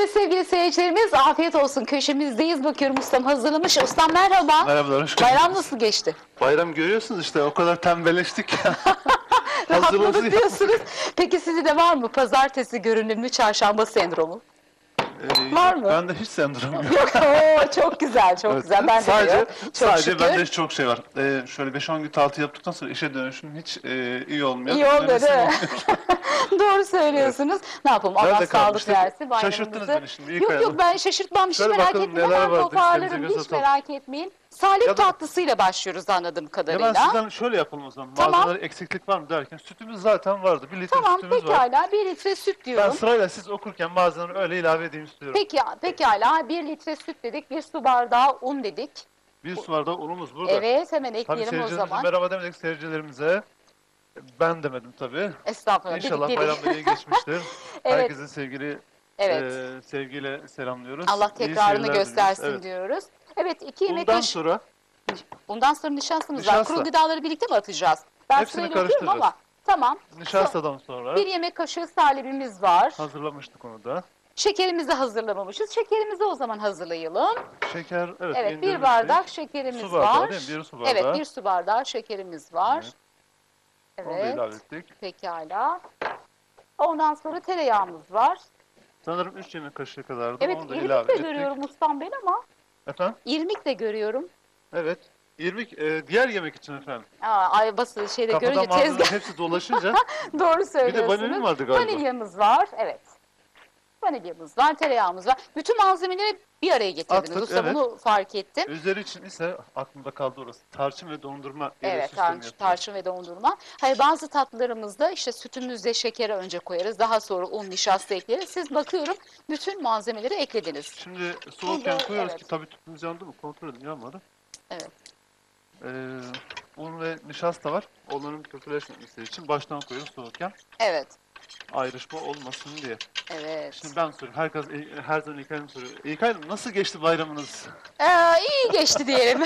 Evet sevgili seyircilerimiz afiyet olsun köşemizdeyiz. Bakıyorum ustam hazırlamış. Ustam merhaba. Merhabalar, hoş geldiniz. Bayram nasıl geçti? Bayram görüyorsunuz işte o kadar tembelleştik ya. Rahatladık diyorsunuz. Peki sizde de var mı pazartesi görünümlü çarşamba sendromu? Ee, Var mı? Bende hiç sendrom yok. Yok oo, çok güzel çok Evet. güzel. Ben de sadece diyorum. Çok sadece şükür. bende çok şey var. Ee, şöyle 5-10 gün tatil yaptıktan sonra işe dönüşüm hiç e, iyi olmuyor. İyi olmadı. Dönesim olmuyor. Doğru söylüyorsunuz. Ne yapalım Allah sağlık versin. Şaşırttınız beni şimdi, iyi Yok kayalım. yok ben şaşırtmam. Hiç Şöyle merak etmeyin. vardı, toparlarım. Hiç merak etmeyin. Salep Ya da- tatlısıyla başlıyoruz anladığım kadarıyla. ben sizden şöyle yapalım o zaman. Tamam. Malzemeler eksiklik var mı derken sütümüz zaten vardı. Bir litre Tamam sütümüz var. pekala. Bir litre süt Ben diyorum. sırayla siz okurken malzemeleri öyle ilave edeyim istiyorum. Peki, pekala. Bir litre süt dedik. Bir su bardağı un dedik. Bir su bardağı unumuz burada. Evet hemen ekleyelim o zaman. merhaba demedik seyircilerimize. Ben demedim tabii. Estağfurullah. İnşallah dedik, dedik. bayram iyi geçmiştir. Evet. Herkese sevgili Evet. e, sevgiyle selamlıyoruz. Allah tekrarını göstersin diliyoruz. diyoruz. Evet iki yemek Bundan kaşığı. sonra Bundan sonra nişastamız var. Nişasta. Kuru gıdaları birlikte mi atacağız? Ben Hepsini sırayla okuyorum ama. karıştıracağız. Tamam. nişastadan sonra Bir yemek kaşığı salebimiz var. hazırlamıştık onu da. Şekerimizi hazırlamamışız. Şekerimizi o zaman hazırlayalım. Şeker evet, Evet bir indirmiştik. bardak şekerimiz Su bardağı var. değil mi? Bir su bardağı. Evet bir su bardağı şekerimiz var. Evet. Onu da Evet. ilave ettik. Pekala. Ondan sonra tereyağımız var. Sanırım 3 yemek kaşığı kadardı. Evet onu da ilave de ettik. görüyorum ustam ben ama. Efendim? İrmik de görüyorum. Evet. İrmik e, diğer yemek için efendim. Aa, ay basın şeyde Kapıda görünce malzemeler tezgah. hepsi dolaşınca Doğru bir de söylüyorsunuz. vanilin vardı galiba. Vanilyamız var. Evet. Vanilyamız var, tereyağımız var. Bütün malzemeleri bir araya getirdiniz. Attık, Usta evet. bunu fark ettim. Üzeri için ise aklımda kaldı orası. Tarçın ve dondurma ile Evet, süsleme tarçın, ve dondurma. Hayır bazı tatlılarımızda işte sütümüzde şekeri önce koyarız. Daha sonra un, nişasta ekleriz. Siz bakıyorum bütün malzemeleri eklediniz. Şimdi soğukken Burada, koyuyoruz evet. ki tabii tüpümüz yandı mı? Kontrol edin yanmadı. Evet. Ee, un ve nişasta var. Onların köpüleşmemesi için baştan koyuyoruz soğukken. Evet. Ayrışma olmasın diye. Evet. Şimdi ben soruyorum. Herkes her zaman İlkay Hanım soruyor. İlkay Hanım nasıl geçti bayramınız? Ee, iyi geçti diyelim.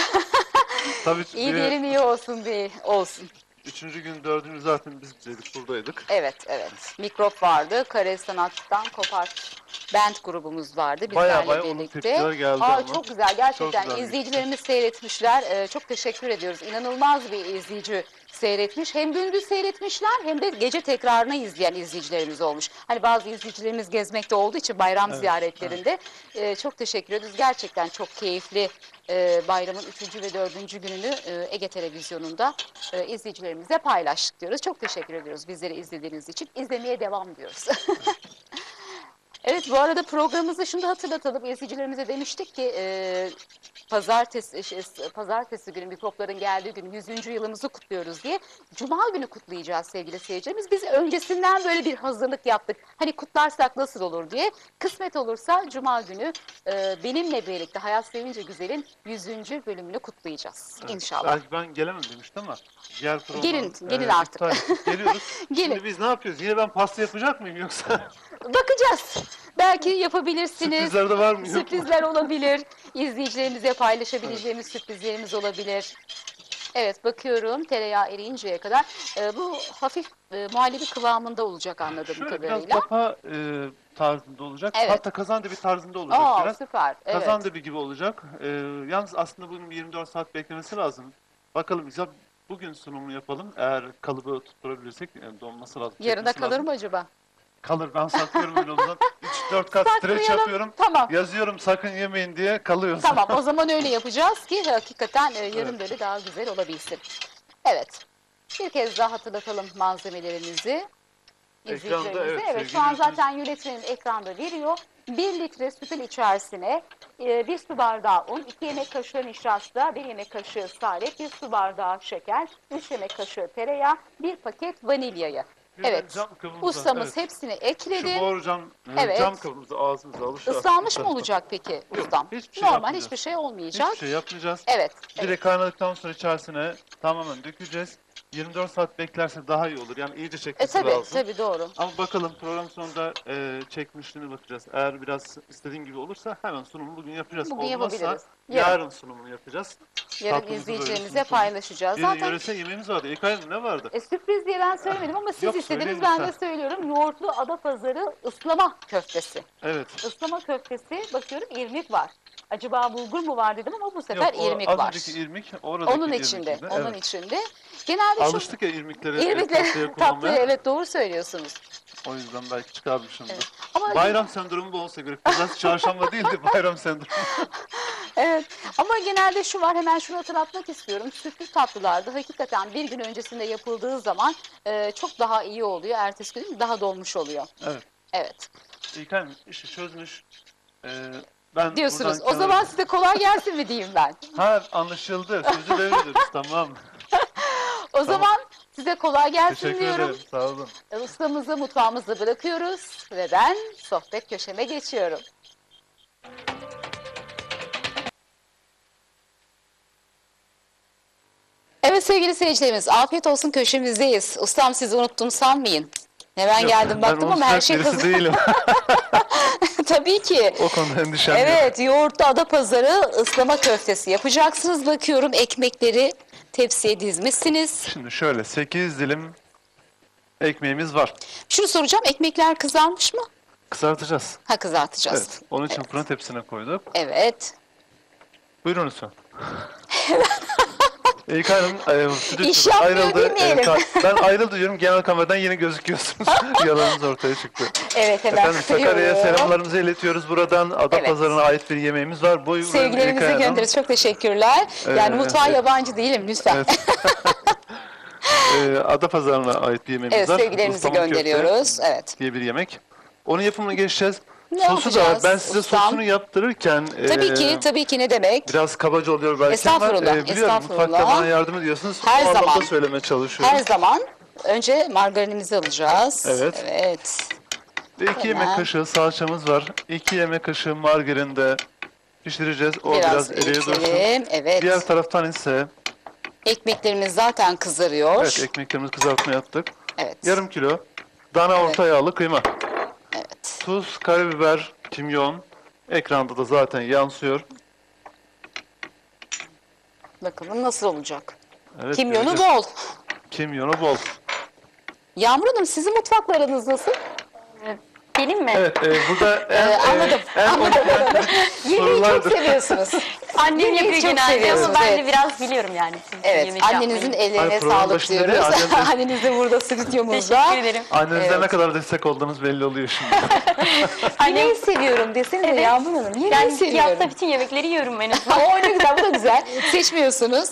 Tabii iyi e, diyelim iyi olsun diye olsun. Üçüncü gün, dördüncü zaten biz bizeydik, buradaydık. Evet, evet. Mikrop vardı. Kare Sanat'tan Kopart Band grubumuz vardı bizlerle Baya baya onun birlikte. tepkiler geldi Aa, ama. çok güzel gerçekten Çok güzel izleyicilerimiz seyretmişler. Ee, çok teşekkür ediyoruz. İnanılmaz bir izleyici seyretmiş. Hem gündüz seyretmişler hem de gece tekrarını izleyen izleyicilerimiz olmuş. Hani bazı izleyicilerimiz gezmekte olduğu için bayram Evet, ziyaretlerinde Ee, çok teşekkür ediyoruz. Gerçekten çok keyifli e, bayramın 3. ve 4. gününü e, Ege Televizyonu'nda e, izleyicilerimize paylaştık diyoruz. Çok teşekkür ediyoruz bizleri izlediğiniz için. İzlemeye devam diyoruz. Evet bu arada programımızda şunu da hatırlatalım. İzleyicilerimize demiştik ki e, pazartesi şey, pazartesi günü mikropların geldiği gün 100. yılımızı kutluyoruz diye. Cuma günü kutlayacağız sevgili seyircilerimiz. Biz öncesinden böyle bir hazırlık yaptık. Hani kutlarsak nasıl olur diye. Kısmet olursa Cuma günü e, benimle birlikte Hayat Sevince Güzel'in 100. bölümünü kutlayacağız. Evet, İnşallah. Belki ben gelemem demiştim ama diğer program Gelin, gelin artık. iptal ettik. Geliyoruz. Gelin. Şimdi biz ne yapıyoruz? Yine ben pasta yapacak mıyım yoksa Bakacağız. Belki yapabilirsiniz. sürprizler de var mı? Sürprizler olabilir. İzleyicilerimize paylaşabileceğimiz sürprizlerimiz olabilir. Evet bakıyorum tereyağı eriyinceye kadar. Ee, bu hafif e, muhallebi kıvamında olacak anladığım Şöyle biraz kadarıyla. lapa e, tarzında olacak. Evet. Hatta kazandibi tarzında olacak Aa biraz. süper. Evet. Kazandibi gibi olacak. E, yalnız aslında bunun 24 saat beklemesi lazım. Bakalım ya bugün sunumunu yapalım. Eğer kalıbı tutturabilirsek yani donması lazım. Yarına kalır lazım. mı acaba? Kalır. Ben saklıyorum. 3-4 kat streç Saklayalım. yapıyorum. Tamam. Yazıyorum sakın yemeyin diye kalıyor. Tamam o zaman öyle yapacağız ki hakikaten e, yarın Evet. böyle daha güzel olabilsin. Evet. Bir kez daha hatırlatalım malzemelerimizi. Ekranda, İzleyicilerimize. evet, Evet, şu an zaten yönetmenim ekranda veriyor. 1 litre sütün içerisine e, bir su bardağı un, 2 yemek kaşığı nişasta, 1 yemek kaşığı salep, 1 su bardağı şeker, 3 yemek kaşığı tereyağı, 1 paket vanilyayı. Bir Evet. cam Ustamız evet. hepsini Şu ekledi. boru cam, e, Evet. cam kabımızı ağzımıza alıştı. Islanmış mı olacak peki ustam? hiçbir şey Normal hiçbir şey olmayacak. Hiçbir şey yapmayacağız. Evet. evet. Direkt kaynadıktan sonra içerisine tamamen dökeceğiz. 24 saat beklerse daha iyi olur. Yani iyice E çekmesi tabii lazım. tabii doğru. Ama bakalım program sonunda e, çekmişliğine bakacağız. Eğer biraz istediğin gibi olursa hemen sunumunu bugün yapacağız. Bugün Olmazsa yapabiliriz. Yarın. yarın sunumunu yapacağız. Yarın Tatlımızı izleyicilerimize paylaşacağız. Bir Zaten yöresel yemeğimiz vardı. İlkay ne vardı? E, sürpriz diye ben söylemedim ama siz Yok, istediniz ben de lütfen. söylüyorum. Yoğurtlu Adapazarı ıslama köftesi. Evet. Islama köftesi bakıyorum irmik var. Acaba bulgur mu var dedim ama bu sefer Yok, o irmik az var. önceki irmik oradaki Onun irmik içinde, gibi. onun evet. içinde. Genelde Alıştık ya irmikleri e, irmikleri tatlıya tatlı kullanmaya. evet doğru söylüyorsunuz. O yüzden belki çıkarmışımdır. Evet. Ama Bayram sendromu da olsa gerek. Biraz çarşamba değildi bayram sendromu. Evet ama genelde şu var hemen şunu hatırlatmak istiyorum. Sütlü tatlılarda hakikaten bir gün öncesinde yapıldığı zaman e, çok daha iyi oluyor. Ertesi gün daha dolmuş oluyor. Evet. Evet İlkay işi çözmüş. Ee, ben diyorsunuz. O zaman size kolay gelsin mi diyeyim ben? Ha anlaşıldı. Sözü devrediyoruz. tamam. O zaman size kolay gelsin Teşekkür diyorum. ederim. Sağ olun. Ustamızı mutfağımızda bırakıyoruz ve ben sohbet köşeme geçiyorum. Evet sevgili seyircilerimiz afiyet olsun köşemizdeyiz. Ustam sizi unuttum sanmayın. Hemen Yok, geldim baktım ama her şey hazır. değilim. Tabii ki. o konuda endişem yok. Evet yoğurtlu adapazarı ıslama köftesi yapacaksınız. Bakıyorum ekmekleri tepsiye dizmişsiniz. Şimdi şöyle 8 dilim ekmeğimiz var. Şunu soracağım ekmekler kızarmış mı? Kızartacağız. Ha kızartacağız. Evet. Onun için fırın tepsisine koyduk. Evet. Buyurun lütfen. İlkay Hanım e, İş yapmıyor ayrıldı. E, ben ayrıldı diyorum genel kameradan yine gözüküyorsunuz. Yalanınız ortaya çıktı. Evet hemen Efendim Sakarya'ya kıtırıyorum. selamlarımızı iletiyoruz. Buradan Adapazarı'na ait bir yemeğimiz var. Buyurun Sevgilerimizi İlkay Hanım. göndeririz. Çok teşekkürler. Yani Ee, mutfağa yabancı değilim lütfen. Evet. e, Adapazarı'na ait bir yemeğimiz Evet, var. sevgilerimizi köfte gönderiyoruz. Evet. diye bir yemek. Onun yapımına geçeceğiz. Ne Sosu da yapacağız Ben size ustam? sosunu yaptırırken Tabii e, ki, tabii ki ne demek? biraz kabaca oluyor belki Estağfurullah, ama e, biliyorum estağfurullah. mutfakta bana yardım ediyorsunuz. Her o anlamda zaman. söylemeye çalışıyorum. Her zaman önce margarinimizi alacağız. Evet. Evet. Ve iki Hemen. yemek kaşığı salçamız var. İki yemek kaşığı margarinde pişireceğiz. O biraz, Biraz eriye dursun. eritelim. Evet. Diğer taraftan ise Ekmeklerimiz zaten kızarıyor. evet ekmeklerimizi kızartmaya attık. Evet. Yarım kilo dana orta yağlı kıyma. Tuz, karabiber, kimyon. Ekranda da zaten yansıyor. Bakalım nasıl olacak? Evet, Kimyonu göreceğiz. bol. Kimyonu bol. Yağmur Hanım sizin mutfaklarınız nasıl? Benim mi? Evet, e, burada en, Ee, anladım, e, en anladım. önemli Yemeği çok sorulardır. seviyorsunuz. Annem yapıyor çok genelde ama ben evet. de biraz biliyorum yani. Evet, yemek annenizin yapmayı. ellerine Ay, sağlık başında diyoruz. Anneniz de burada stüdyomuzda. Teşekkür ederim. Annenize Evet. ne kadar destek olduğunuz belli oluyor şimdi. Yemeği seviyorum desenize Evet. Yağmur Hanım. Yemeği Yani iki seviyorum. hafta bütün yemekleri yiyorum en azından. o ne güzel, bu da güzel. Seçmiyorsunuz.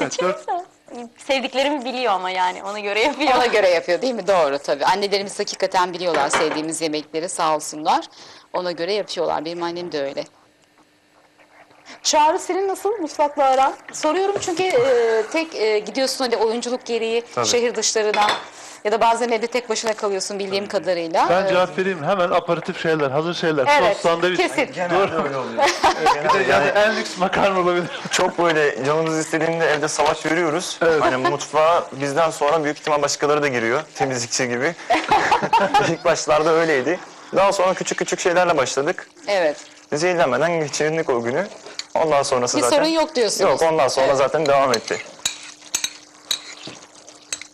evet, dört, Sevdiklerimi biliyor ama yani ona göre yapıyor. Ona göre yapıyor değil mi? Doğru tabii. Annelerimiz hakikaten biliyorlar sevdiğimiz yemekleri sağ olsunlar. Ona göre yapıyorlar. Benim annem de öyle. Çağrı senin nasıl mutfakla aran? Soruyorum çünkü e, tek e, gidiyorsun hani oyunculuk gereği Tabii. şehir dışlarına ya da bazen evde tek başına kalıyorsun bildiğim kadarıyla. ben Ee, cevap vereyim. Hemen aparatif şeyler, hazır şeyler. Evet, Sos, sandviç. kesin. Genelde öyle oluyor. Bir de yani en lüks makarna olabilir. Çok böyle canımız istediğinde evde savaş veriyoruz. Hani mutfağa bizden sonra büyük ihtimal başkaları da giriyor. Temizlikçi gibi. İlk başlarda öyleydi. Daha sonra küçük küçük şeylerle başladık. Evet. Zehirlenmeden geçirdik o günü. Ondan sonrası Bir zaten... sorun yok diyorsunuz. Yok ondan sonra zaten devam etti.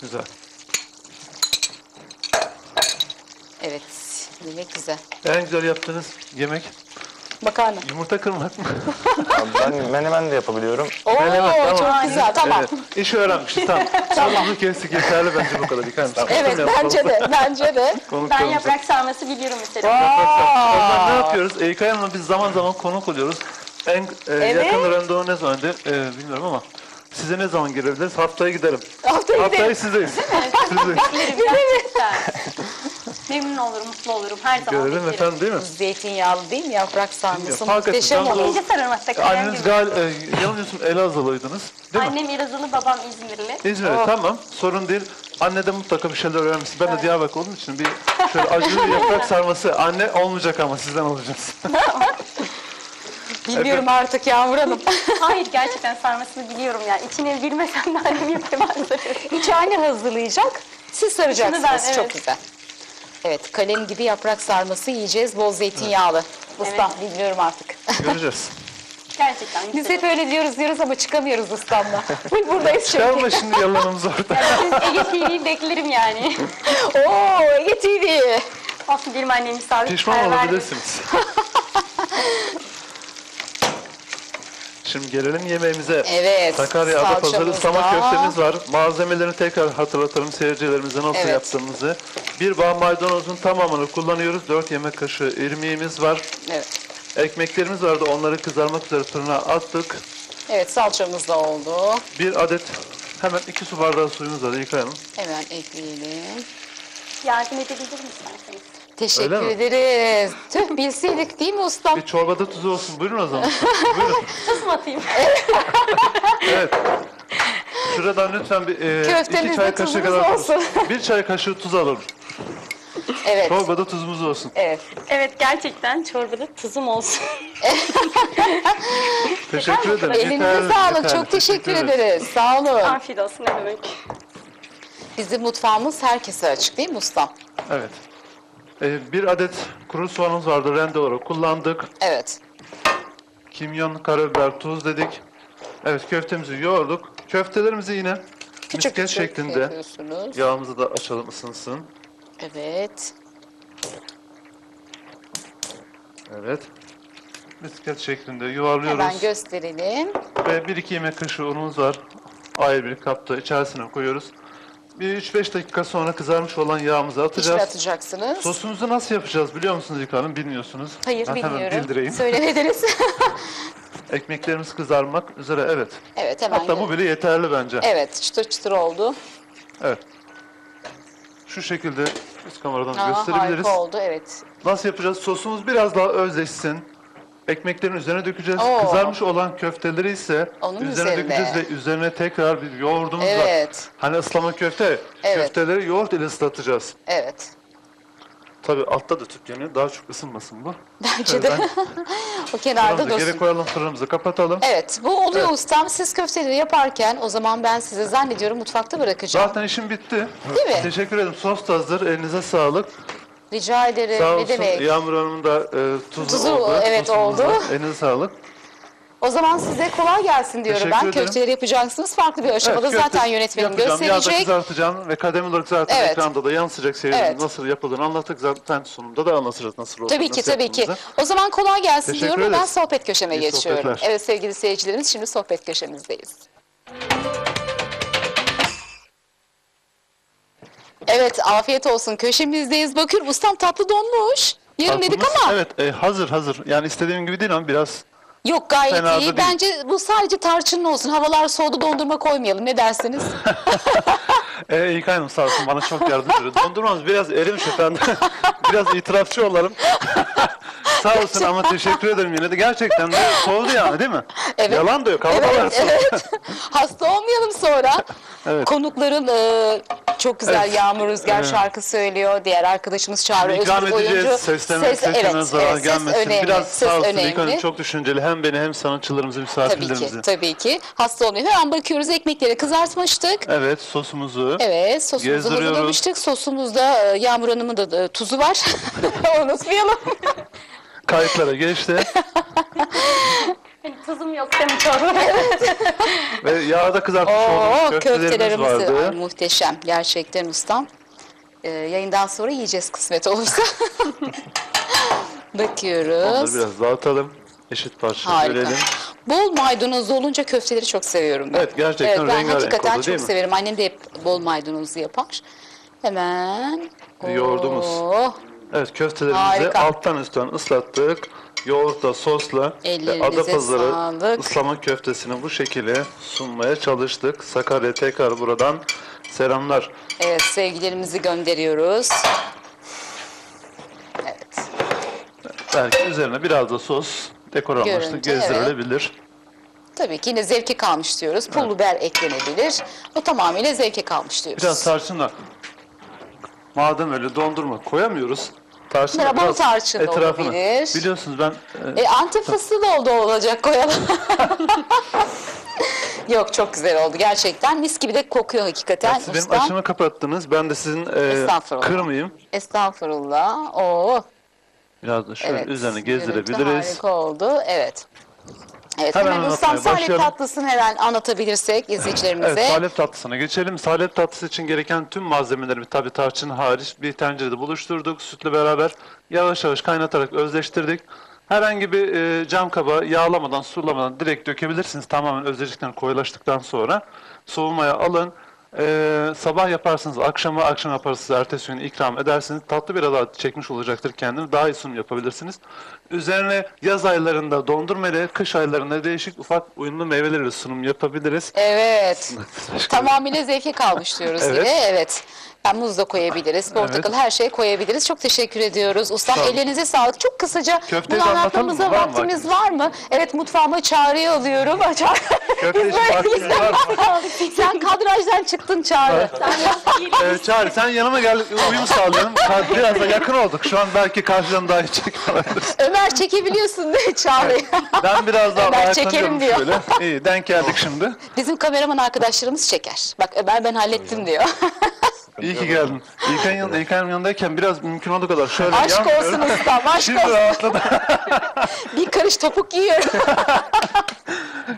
Güzel. Evet. Yemek güzel. En güzel yaptığınız yemek Makarna. yumurta kırmak mı? Ben menemen de yapabiliyorum. Oo Menemen, tamam. çok güzel. Tamam. Evet, iş öğrenmişiz. Tamam. Sorumuzu kestik. Yeterli bence bu kadar. Mısın? Evet bence de. Bence de. Ben Konuklarımıza. yaprak sarması biliyorum mesela. O zaman ne yapıyoruz? Eykay Hanım'la biz zaman zaman konuk oluyoruz. En e, yakın randevu ne zamandı e, bilmiyorum ama size ne zaman girebiliriz? Haftaya gidelim. Haftaya Haftaya sizdeyiz. sizdeyiz. Gerçekten. Memnun olurum, mutlu olurum. Her zaman Görelim beklerim. efendim değil mi? Zeytinyağlı değil mi? Yaprak sarması Fark etmez. muhteşem de olur. İnce sarılmakta kalem Anneniz gibi. gal, e, yanılmıyorsun Elazığlıydınız. Değil mi? Annem Elazığlı, babam İzmirli. İzmir'de Oh. tamam. Sorun değil. Anne de mutlaka bir şeyler öğrenmişsin. Ben de Diyarbakır olduğum için bir şöyle acılı bir yaprak sarması. Anne olmayacak ama sizden alacağız. Bilmiyorum artık Yağmur Hanım. Hayır gerçekten sarmasını biliyorum yani. İçine bilmesem de annem yapamaz. İç anne hazırlayacak. Siz saracaksınız. İçini ben, Çok evet. güzel. Evet kalem gibi yaprak sarması yiyeceğiz. Bol zeytinyağlı. Ustam bilmiyorum artık. Göreceğiz. gerçekten Biz hep öyle diyoruz diyoruz ama çıkamıyoruz ustamla. Buradayız çünkü. Çıkarma şimdi yalanımız orada. Siz Ege TV'yi beklerim yani. Oo Ege TV. Olsun benim annem misafir. Pişman olabilirsiniz. Şimdi gelelim yemeğimize. Evet, Sakarya Adapazarı salçamız ıslama da. köftemiz var. Malzemelerini tekrar hatırlatalım seyircilerimize nasıl Evet. yaptığımızı. Bir bağ maydanozun tamamını kullanıyoruz. 4 yemek kaşığı irmiğimiz var. Evet. Ekmeklerimiz vardı. Onları kızarmak üzere fırına attık. Evet salçamız da oldu. Bir adet hemen 2 su bardağı suyumuz var. Yıkayalım. Hemen ekleyelim. Yardım edebilir misiniz? Teşekkür Öyle mi? ederiz. Tüh bilseydik değil mi ustam? Bir çorbada tuzu olsun. Buyurun o zaman. Buyurun. Tuz mu atayım? Evet. Şuradan lütfen bir e, iki Köftemizde çay kaşığı tuzumuz kadar tuz. olsun. Bir çay kaşığı tuz alalım. Evet. Çorbada tuzumuz olsun. Evet. evet gerçekten çorbada tuzum olsun. Teşekkür ederim. Elinize Yeterli, sağlık. yeterli. Çok teşekkür ederiz. ederiz. Sağ olun. Afiyet olsun ne demek. Bizim mutfağımız herkese açık değil mi ustam? Evet. Ee, bir adet kuru soğanımız vardı. Rende olarak kullandık. Evet. Kimyon, karabiber, tuz dedik. Evet köftemizi yoğurduk. Köftelerimizi yine Küçük misket küçük şeklinde yapıyorsunuz. yağımızı da açalım ısınsın. Evet. Evet. Misket şeklinde yuvarlıyoruz. Hemen gösterelim. Ve 1-2 yemek kaşığı unumuz var. Ayrı bir kapta içerisine koyuyoruz. Bir 3-5 dakika sonra kızarmış olan yağımızı İçine atacağız. atacaksınız. Sosumuzu nasıl yapacağız biliyor musunuz İlk Hanım? Bilmiyorsunuz. Hayır ben bilmiyorum. hemen bildireyim. Söylemediniz. Ekmeklerimiz kızarmak üzere evet. evet hemen. Hatta bu bile yeterli bence. Evet çıtır çıtır oldu. Evet. Şu şekilde üst kameradan Aa, gösterebiliriz. harika oldu evet. Nasıl yapacağız? Sosumuz biraz daha özleşsin. Ekmeklerin üzerine dökeceğiz. Oo. Kızarmış olan köfteleri ise Onun üzerine üzerine. dökeceğiz ve üzerine tekrar bir yoğurdumuz var. Evet. Hani ıslama köfte, Evet. köfteleri yoğurt ile ıslatacağız. Evet. Tabii altta da tüp yanıyor. Daha çok ısınmasın bu. Bence de. Şöyle o kenarda fırınımızı geri dursun. koyalım, fırınımızı kapatalım. Evet bu oluyor ustam. Siz köfteleri yaparken o zaman ben sizi zannediyorum mutfakta bırakacağım. Zaten işim bitti. Değil mi? Teşekkür ederim. Sos da hazır. Elinize sağlık. Rica ederim. Sağ ne olsun. demek? Yağmur Hanım'ın da e, tuzu, Tuzu, oldu. evet, oldu. Elinize sağlık. O zaman size kolay gelsin diyorum Teşekkür ben. ederim. Köfteleri yapacaksınız. Farklı bir aşamada Evet, zaten yönetmenim yapacağım. Yağda gösterecek. kızartacağım ve kademe olarak zaten Evet. ekranda da yansıyacak seyircinin Evet. nasıl yapıldığını anlattık. Zaten sonunda da anlatacağız nasıl olduğunu. Tabii ki tabii ki. O zaman kolay gelsin Teşekkür diyorum ve ben ederiz. sohbet köşeme İyi geçiyorum. sohbetler. Evet sevgili seyircilerimiz şimdi sohbet köşemizdeyiz. Evet afiyet olsun köşemizdeyiz. Bakıyorum ustam tatlı donmuş. Yarın dedik Tatlımız, ama Evet e, hazır hazır. Yani istediğim gibi değil ama biraz yok gayet Fena da iyi. değil. Bence bu sadece tarçınlı olsun. Havalar soğudu dondurma koymayalım. Ne dersiniz? e, İlkay Hanım sağ olsun bana çok yardımcı oldu. Dondurmamız biraz erimiş efendim. biraz itirafçı olalım. Sağ olsun ama teşekkür ederim yine de. Gerçekten de soğudu yani değil mi? Evet. Yalan da yok. Evet, evet. Hasta olmayalım sonra. Evet. Konukların e, çok güzel Evet. Yağmur Rüzgar Evet. şarkı söylüyor. Diğer arkadaşımız Çağrı İkram Öztürk edeceğiz. oyuncu. Ses- sesine evet, zarar evet, ses gelmesin. önemli. Biraz ses sağ olsun önemli. Hanım çok düşünceli. Hem beni hem sanatçılarımızı, Tabii misafirlerimizi. ki, tabii ki. Hasta olmayalım. Hemen bakıyoruz ekmekleri kızartmıştık. Evet sosumuzu. Evet, sosumuzu hazırlamıştık. Sosumuzda e, Yağmur Hanım'ın da e, tuzu var. Unutmayalım. Kayıtlara geçti. Hani tuzum yok değil mi çorba? Ve yağda kızartmış Oo, olduğumuz köftelerimiz vardı. Ay, muhteşem. Gerçekten ustam. Ee, yayından sonra yiyeceğiz kısmet olursa. Onları Bakıyoruz. biraz dağıtalım. Eşit parça Harika. bölelim. Bol maydanozlu olunca köfteleri çok seviyorum ben. Evet, gerçekten evet, ben rengarenk hakikaten oldu, değil çok mi? severim. Annem de hep bol maydanozlu yapar. Hemen. Yoğurdumuz. Oo, Evet köftelerimizi Harika. alttan üstten ıslattık. Yoğurtla, sosla ve Adapazarı sağlık. ıslama köftesini bu şekilde sunmaya çalıştık. Sakarya tekrar buradan selamlar. Evet sevgilerimizi gönderiyoruz. Evet. Belki üzerine biraz da sos dekor amaçlı Görüntü, gezdirilebilir. Tabii ki yine zevke kalmış diyoruz. Pul biber eklenebilir. O tamamıyla zevke kalmış diyoruz. Biraz tarçınla madem öyle dondurma koyamıyoruz. Tarçın da Merhaba, biraz tarçın da etrafını. olabilir. Biliyorsunuz ben e, E, antep fıstığı da oldu olacak koyalım. Yok çok güzel oldu gerçekten. Mis gibi de kokuyor hakikaten. siz benim ustam. açımı kapattınız. Ben de sizin e, Estağfurullah. kırmayayım. Estağfurullah. Oo, Biraz da şöyle evet. üzerine Görüntü gezdirebiliriz. Harika oldu. Evet. Evet, Hemen hemen, ustam salep başlayalım. tatlısını hemen anlatabilirsek izleyicilerimize. Evet, salep tatlısına geçelim. Salep tatlısı için gereken tüm malzemeleri tabii tarçın hariç bir tencerede buluşturduk. Sütle beraber yavaş yavaş kaynatarak özleştirdik. Herhangi bir e, cam kaba yağlamadan, sulamadan direkt dökebilirsiniz. Tamamen özleştikten, koyulaştıktan sonra soğumaya alın. E, sabah yaparsınız, akşama, akşam yaparsınız, ertesi gün ikram edersiniz. Tatlı bir adı çekmiş olacaktır kendini. Daha iyi sunum yapabilirsiniz. Üzerine yaz aylarında dondurmayla, kış aylarında değişik ufak uyumlu meyvelerle sunum yapabiliriz. Evet. Tamamıyla zevke kalmış diyoruz Evet. yine. Evet. Yani muz da koyabiliriz, portakal her şey koyabiliriz. Çok teşekkür ediyoruz. Ustam Sağ olun. ellerinize sağlık. Çok kısaca Köfteyi bunu de anlatalım anlatmamıza mı? Var mı vaktimiz var mı? Evet mutfağıma çağrıya alıyorum. Köfte var mı? Sen kadrajdan çıktın Çağrı. Ee, Çağrı sen yanıma gel uyum sağlayalım. Ka- Biraz da yakın olduk. Şu an belki karşıdan daha iyi çekebiliriz. Ömer çekebiliyorsun değil mi Çağrı'yı? Ben biraz daha ayaklanıyorum çekerim diyor. şöyle. İyi denk geldik şimdi. Bizim kameraman arkadaşlarımız çeker. Bak Ömer ben hallettim diyor. İyi ki geldin. İlkay'ın yanında, İlkay'ın yanındayken biraz mümkün olduğu kadar şöyle Aşk yanmıyorum. olsun ustam, aşk Şimdi olsun. rahatladım. Bir karış topuk yiyorum.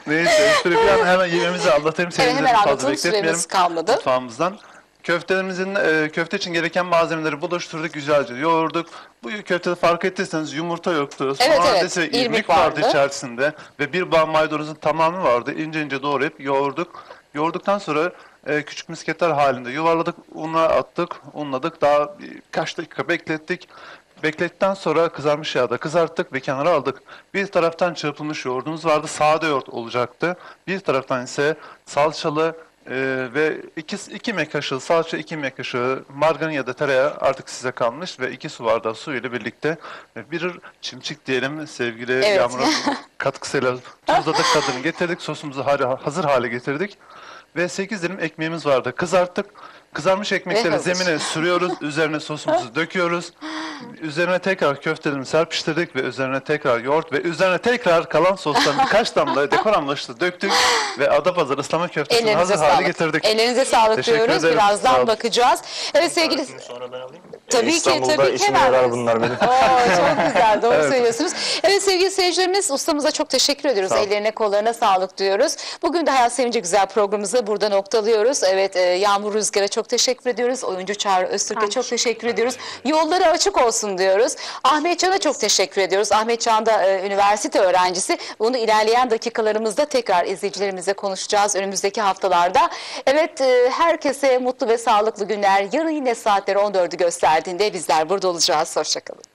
Neyse üstüne bir an hemen yemeğimizi anlatayım. Evet, Seni hemen fazla anlatalım. bekletmeyelim. Süremiz kalmadı. Mutfağımızdan. Köftelerimizin e, köfte için gereken malzemeleri buluşturduk, güzelce yoğurduk. Bu köftede fark ettiyseniz yumurta yoktu. Evet, evet. ve İrmik irmik vardı vardı. içerisinde ve bir bağ maydanozun tamamı vardı. İnce ince doğrayıp yoğurduk. Yoğurduktan sonra e, küçük misketler halinde yuvarladık, una attık, unladık. Daha birkaç dakika beklettik. Beklettikten sonra kızarmış yağda kızarttık ve kenara aldık. Bir taraftan çırpılmış yoğurdumuz vardı. Sade yoğurt olacaktı. Bir taraftan ise salçalı e, ve iki, iki yemek kaşığı salça, iki yemek kaşığı margarin ya da tereyağı artık size kalmış ve iki su bardağı su ile birlikte e, bir çimçik diyelim sevgili Evet. Yağmur'un katkısıyla tuzladık tadını getirdik. Sosumuzu hazır hale getirdik. Ve 8 dilim ekmeğimiz vardı. Kızarttık. Kızarmış ekmekleri hazır. zemine sürüyoruz. Üzerine sosumuzu döküyoruz. Üzerine tekrar köftelerimi serpiştirdik ve üzerine tekrar yoğurt ve üzerine tekrar kalan sostan birkaç damla dekor amaçlı döktük ve Adapazarı ıslama köftesini Ellerinize hazır hale sağlık. getirdik. Ellerinize sağlık Teşekkür diyoruz. ederim. Sağ Birazdan olun. bakacağız. Evet sevgili Sonra ben alayım. Tabii ki, İstanbul'da tabii ki işime hemen. yarar bunlar benim. Oo, çok güzel doğru Evet. söylüyorsunuz. Evet sevgili seyircilerimiz ustamıza çok teşekkür ediyoruz. Sağ. Ellerine kollarına sağlık diyoruz. Bugün de Hayat Sevinci Güzel programımızı burada noktalıyoruz. Evet e, Yağmur Rüzgar'a çok teşekkür ediyoruz. Oyuncu Çağrı Öztürk'e çok teşekkür ediyoruz. Yolları açık olsun diyoruz. Ahmet Can'a çok teşekkür ediyoruz. Ahmet Can da e, üniversite öğrencisi. Bunu ilerleyen dakikalarımızda tekrar izleyicilerimize konuşacağız önümüzdeki haftalarda. Evet e, herkese mutlu ve sağlıklı günler. Yarın yine saatleri 14'ü gösterdiğinde bizler burada olacağız. Hoşçakalın.